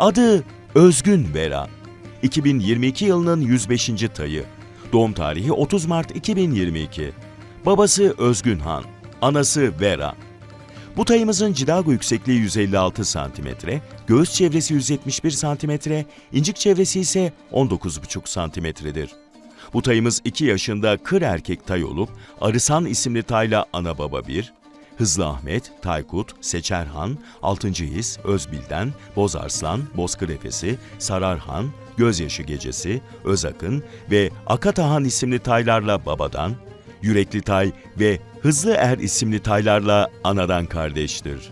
Adı Özgün Vera. 2022 yılının 105. tayı. Doğum tarihi 30 Mart 2022. Babası Özgün Han, anası Vera. Bu tayımızın cidago yüksekliği 156 cm, göğüs çevresi 171 cm, incik çevresi ise 19,5 cm'dir. Bu tayımız 2 yaşında kır erkek tay olup Arısan isimli tayla ana baba bir, Hızlı Ahmet, Taykut, Seçerhan, Altıncı His, Özbilden, Bozarslan, Bozkır Efesi, Sararhan, Gözyaşı Gecesi, Özakın ve Akatahan isimli taylarla babadan, Yürekli Tay ve Hızlı Er isimli taylarla anadan kardeştir.